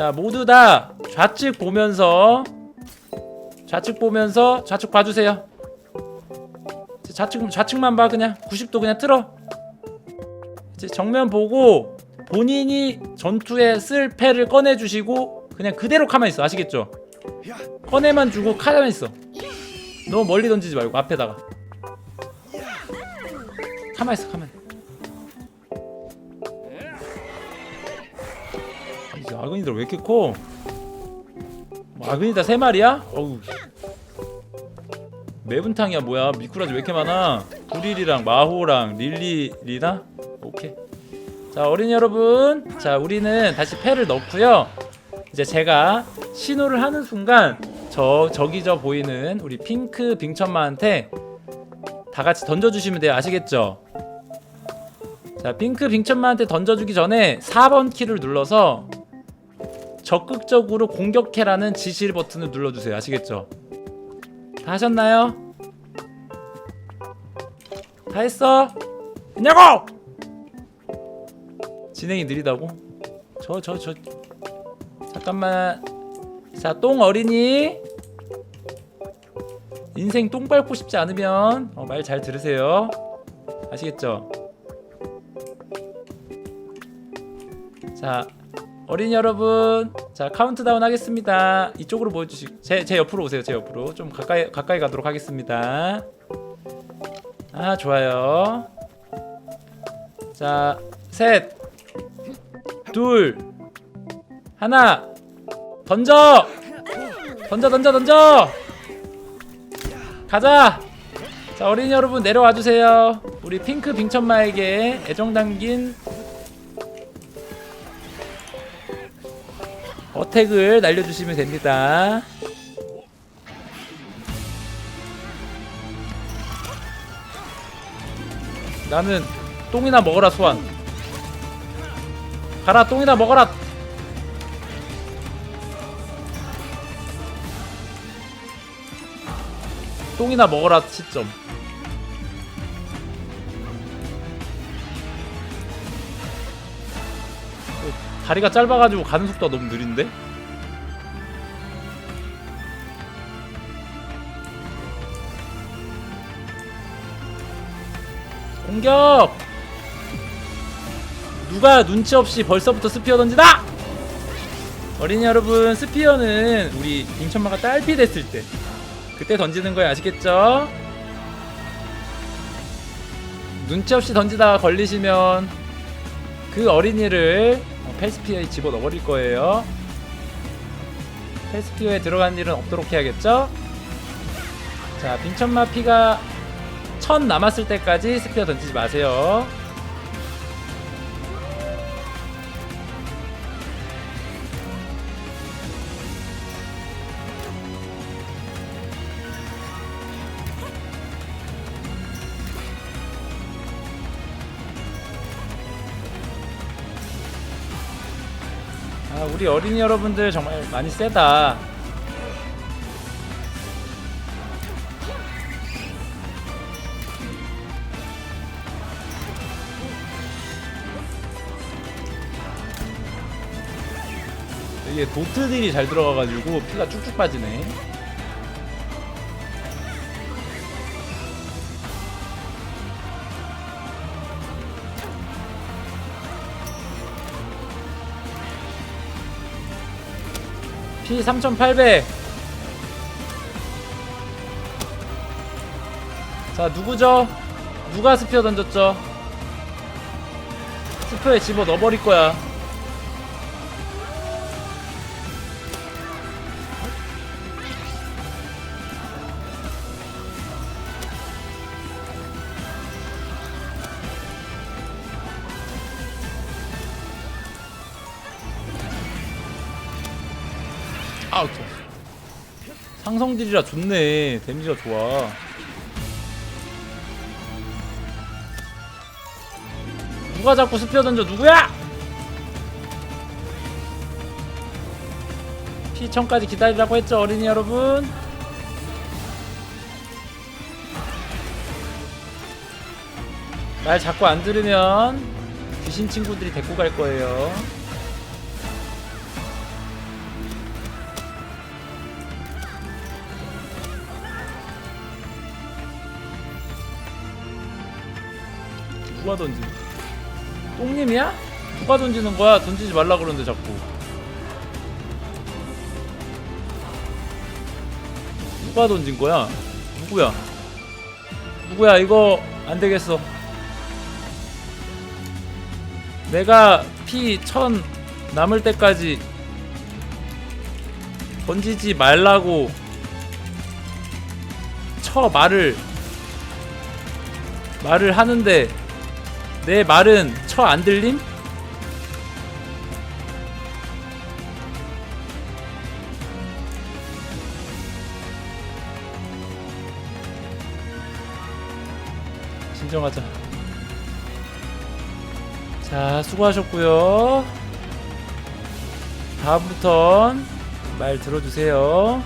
자 모두 다 좌측 보면서 좌측 보면서 좌측 봐주세요. 좌측 좌측만 봐 그냥. 90도 그냥 틀어. 이제 정면 보고 본인이 전투에 쓸 패를 꺼내 주시고 그냥 그대로 가만히 있어. 아시겠죠? 꺼내만 주고 가만히 있어. 너무 멀리 던지지 말고 앞에다가. 가만히 있어 가만히 아그니들 왜 이렇게 커? 뭐 아그니다 세 마리야? 어우 매분탕이야 뭐야 미꾸라지 왜 이렇게 많아 구릴이랑 마호랑 릴리리나? 오케이 자 어린이 여러분 자 우리는 다시 패를 넣고요 이제 제가 신호를 하는 순간 저 저기 저 보이는 우리 핑크 빙천마한테 다 같이 던져주시면 돼요 아시겠죠? 자 핑크 빙천마한테 던져주기 전에 4번 키를 눌러서 적극적으로 공격해라는 지시 버튼을 눌러주세요 아시겠죠? 다 하셨나요? 다 했어? 했냐고! 진행이 느리다고? 저 저 저 잠깐만 자 똥 어린이 인생 똥 밟고 싶지 않으면 어, 말 잘 들으세요 아시겠죠? 자 어린이 여러분 자 카운트다운 하겠습니다. 이쪽으로 보여주시 제, 제 옆으로 오세요 제 옆으로. 좀 가까이 가까이 가도록 하겠습니다. 아 좋아요. 자셋 둘 하나 던져! 던져 던져 던져! 가자! 자 어린이 여러분 내려와 주세요. 우리 핑크 빙천마에게 애정 담긴 어택을 날려주시면 됩니다. 나는 똥이나 먹어라 소환. 가라 똥이나 먹어라. 똥이나 먹어라 시점 다리가 짧아가지고 가는 속도가 너무 느린데? 공격! 누가 눈치 없이 벌써부터 스피어 던지다! 어린이 여러분 스피어는 우리 빙천마가 딸피 됐을 때 그때 던지는 거예요 아시겠죠? 눈치 없이 던지다가 걸리시면 그 어린이를 어, 펠스피어에 집어 넣어버릴 거예요 펠스피어에 들어간 일은 없도록 해야겠죠? 자 빙천마 피가 천 남았을 때까지 스피어 던지지 마세요 아, 우리 어린이 여러분들 정말 많이 세다. 이게 도트들이 잘 들어가가지고 피가 쭉쭉 빠지네. 피 3800. 자, 누구죠? 누가 스피어 던졌죠? 스피어에 집어 넣어버릴 거야. 좋아. 상성질이라 좋네. 데미지가 좋아. 누가 자꾸 스피어 던져? 누구야? 피청까지 기다리라고 했죠 어린이 여러분? 말 자꾸 안 들으면 귀신 친구들이 데리고 갈 거예요 누가 던지? 똥님이야? 누가 던지는 거야? 던지지 말라 그러는데 자꾸. 누가 던진 거야? 누구야? 누구야? 이거 안 되겠어. 내가 피 천 남을 때까지 던지지 말라고 쳐 말을 말을 하는데 내 말은 처 안 들림? 진정하자. 자, 수고하셨고요. 다음부턴 말 들어주세요.